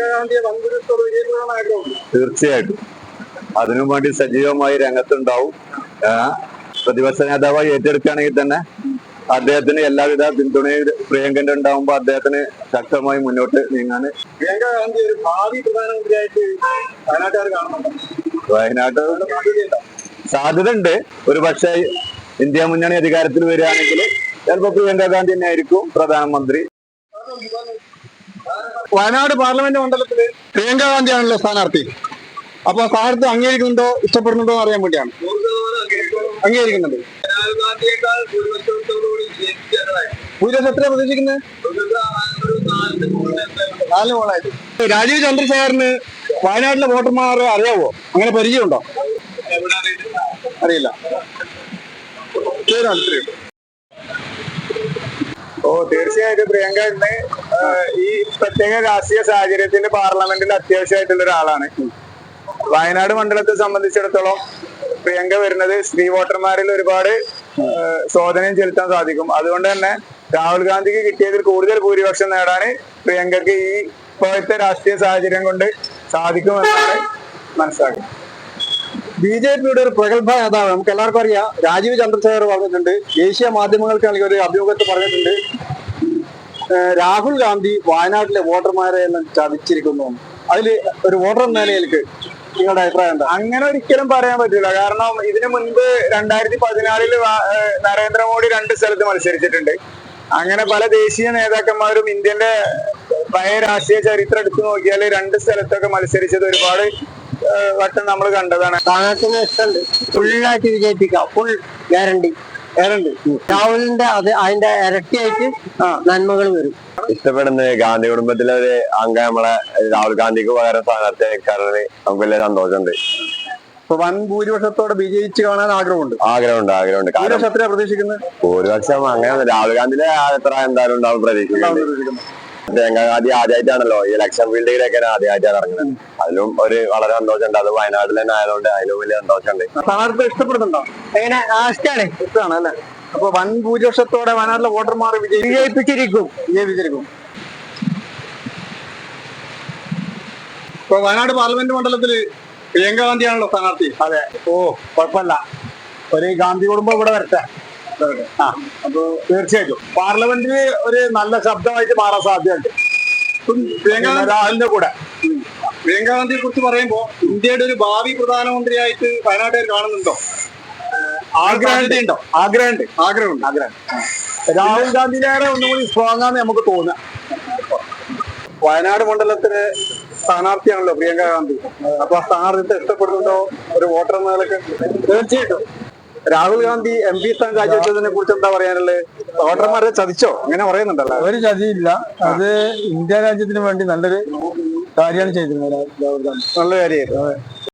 പ്രിയങ്ക ഗാന്ധിയെ വൻകുരുത്തോട് വിജയിക്കണമെന്ന് ആഗ്രഹമുണ്ട്. തീർച്ചയായിട്ടും. അതിനു വേണ്ടി സജീവമായി രംഗത്തുണ്ടാവും. പ്രതിപക്ഷ നേതാവായി ഏറ്റെടുക്കുകയാണെങ്കിൽ തന്നെ അദ്ദേഹത്തിന് എല്ലാവിധ പിന്തുണയും പ്രിയങ്കന്റെ ഉണ്ടാവുമ്പോൾ അദ്ദേഹത്തിന് ശക്തമായി മുന്നോട്ട് നീങ്ങാൻ പ്രിയങ്ക ഗാന്ധി ഒരു ഭാവി പ്രധാനമന്ത്രിയായിട്ട് വയനാട്ടുകാർ കാണുന്നുണ്ട്. വയനാട്ട് സാധ്യത ഉണ്ട് ഒരു പക്ഷേ ഇന്ത്യ മുന്നണി അധികാരത്തിൽ വരികയാണെങ്കിൽ ചിലപ്പോൾ പ്രിയങ്ക ഗാന്ധി തന്നെ ആയിരിക്കും പ്രധാനമന്ത്രി. വയനാട് പാർലമെന്റ് മണ്ഡലത്തിൽ പ്രിയങ്ക ഗാന്ധിയാണല്ലോ സ്ഥാനാർത്ഥി. അപ്പൊ സ്ഥാനാർത്ഥി അംഗീകരിക്കുന്നുണ്ടോ ഇഷ്ടപ്പെടുന്നുണ്ടോ അറിയാൻ വേണ്ടിയാണ്. അംഗീകരിക്കുന്നുണ്ട്. പ്രതീക്ഷിക്കുന്നത് നാല് രാജീവ് ചന്ദ്രശേഖരന് വയനാട്ടിലെ വോട്ടർമാർ അറിയാവോ? അങ്ങനെ പരിചയമുണ്ടോ? അറിയില്ല. ഓ തീർച്ചയായിട്ടും പ്രിയങ്ക ഇന്ന് ഈ പ്രത്യേക രാഷ്ട്രീയ സാഹചര്യത്തിന്റെ പാർലമെന്റിൽ അത്യാവശ്യമായിട്ടുള്ള ഒരാളാണ്. വയനാട് മണ്ഡലത്തെ സംബന്ധിച്ചിടത്തോളം പ്രിയങ്ക വരുന്നത് സ്ത്രീ വോട്ടർമാരിൽ ഒരുപാട് ശോധനയും ചെലുത്താൻ സാധിക്കും. അതുകൊണ്ട് തന്നെ രാഹുൽ ഗാന്ധിക്ക് കിട്ടിയതിൽ കൂടുതൽ ഭൂരിപക്ഷം നേടാൻ പ്രിയങ്കക്ക് ഈ ഇപ്പോഴത്തെ രാഷ്ട്രീയ സാഹചര്യം കൊണ്ട് സാധിക്കുമെന്നാണ് മനസ്സിലാക്കുന്നത്. ബി ജെ പിയുടെ ഒരു പ്രഗത്ഭ നേതാവ് നമുക്ക് എല്ലാവർക്കും അറിയാം രാജീവ് ചന്ദ്രശേഖർ പറഞ്ഞിട്ടുണ്ട് ദേശീയ മാധ്യമങ്ങൾക്ക് നൽകിയ ഒരു അഭിമുഖത്തിൽ പറഞ്ഞിട്ടുണ്ട് രാഹുൽ ഗാന്ധി വയനാട്ടിലെ വോട്ടർമാരെ എല്ലാം ചതിച്ചിരിക്കുന്നു. അതിൽ ഒരു വോട്ടർ എന്ന നിലയിലേക്ക് നിങ്ങളുടെ അഭിപ്രായം എന്താ? അങ്ങനെ ഒരിക്കലും പറയാൻ പറ്റില്ല. കാരണം ഇതിനു മുൻപ് രണ്ടായിരത്തി പതിനാലിൽ നരേന്ദ്രമോദി രണ്ട് സ്ഥലത്ത് മത്സരിച്ചിട്ടുണ്ട്. അങ്ങനെ പല ദേശീയ നേതാക്കന്മാരും ഇന്ത്യന്റെ പഴയ രാഷ്ട്രീയ ചരിത്രം എടുത്തു നോക്കിയാൽ രണ്ട് സ്ഥലത്തൊക്കെ മത്സരിച്ചത് ഒരുപാട് വട്ടം നമ്മൾ കണ്ടതാണ്. ഇഷ്ടമുണ്ട്. ഫുള്ളായിട്ട് വിജയിപ്പിക്കാം. ഫുൾ ഗ്യാരണ്ടി രാഹുലിന്റെ അത് അതിന്റെ ഇരട്ടിയായിട്ട് നന്മകൾ വരും. ഇഷ്ടപ്പെടുന്ന ഗാന്ധി കുടുംബത്തിലെ ഒരു അംഗം നമ്മളെ രാഹുൽ ഗാന്ധിക്ക് പകരം സ്ഥാനാർത്ഥി അയക്കാറിന് നമുക്ക് വലിയ സന്തോഷമുണ്ട്. വൻ ഭൂരിപക്ഷത്തോടെ വിജയിച്ച് കാണാൻ ആഗ്രഹമുണ്ട്. ആഗ്രഹമുണ്ട് ആഗ്രഹമുണ്ട്. ഭൂരിപക്ഷം എത്രയാ പ്രതീക്ഷിക്കുന്നത്? ഭൂരിപക്ഷം അങ്ങനെ രാഹുൽ ഗാന്ധിയുടെ എത്ര എന്തായാലും ഉണ്ടാവും പ്രതീക്ഷിക്കുന്നത്. ഗാന്ധി ആദ്യമായിട്ടാണല്ലോ ഈ ഇലക്ഷൻ ഫീൽഡിലേക്ക് ആദ്യമായിട്ടാണ് ഇറങ്ങുന്നത്. അതിലും ഒരു വളരെ സന്തോഷമുണ്ട്. അത് വയനാട്ടിൽ തന്നെ ആയതുകൊണ്ട് അതിലും വലിയ സന്തോഷമുണ്ട്. സ്ഥാനാർത്ഥി ഇഷ്ടപ്പെടുന്നുണ്ടോ? എങ്ങനെ? ഇഷ്ടമാണ് ഇഷ്ടമാണ് അല്ലെ? അപ്പൊ വൻ ഭൂരിപക്ഷത്തോടെ വയനാട്ടിലെ വോട്ടർമാർ വിജയിപ്പിച്ചിരിക്കും. വിജയിപ്പിച്ചിരിക്കും. ഇപ്പൊ വയനാട് പാർലമെന്റ് മണ്ഡലത്തിൽ പ്രിയങ്ക ഗാന്ധിയാണല്ലോ സ്ഥാനാർത്ഥി. അതെ. ഓ കുഴപ്പമില്ല. ഒരു ഗാന്ധി കുടുംബം ഇവിടെ വരട്ടെ. അപ്പൊ തീർച്ചയായിട്ടും. പാർലമെന്റിന് ഒരു നല്ല ശബ്ദമായിട്ട് മാറാൻ സാധ്യതയുണ്ട്. രാഹുലിന്റെ കൂടെ. പ്രിയങ്കാ ഗാന്ധിയെ കുറിച്ച് പറയുമ്പോ ഇന്ത്യയുടെ ഒരു ഭാവി പ്രധാനമന്ത്രിയായിട്ട് വയനാട്ടുകാർ കാണുന്നുണ്ടോ? ആഗ്രഹമുണ്ടോ. ആഗ്രഹമുണ്ട്. ആഗ്രഹമുണ്ട്. ആഗ്രഹം രാഹുൽ ഗാന്ധിയിലേറെ ഒന്നുകൂടി സ്ട്രോങ് ആണെന്ന് നമുക്ക് തോന്നുക വയനാട് മണ്ഡലത്തിന് സ്ഥാനാർത്ഥിയാണല്ലോ പ്രിയങ്ക ഗാന്ധി. അപ്പൊ ആ സ്ഥാനാർത്ഥിത്തെ ഇഷ്ടപ്പെടുന്നുണ്ടോ? ഒരു വോട്ടർ എന്ന നിലയ്ക്ക്? തീർച്ചയായിട്ടും. രാഹുൽ ഗാന്ധി എം പി സ്ഥാനം രാജിവെച്ചതിനെ കുറിച്ച് എന്താ പറയാനുള്ളത്? വോട്ടർമാരെ ചതിച്ചോ? അങ്ങനെ പറയുന്നുണ്ടല്ലോ. ഒരു ചതിയില്ല. അത് ഇന്ത്യ രാജ്യത്തിന് വേണ്ടി നല്ലൊരു കാര്യമാണ് ചെയ്തിരുന്നത് രാഹുൽ ഗാന്ധി. നല്ല കാര്യമായിരുന്നു.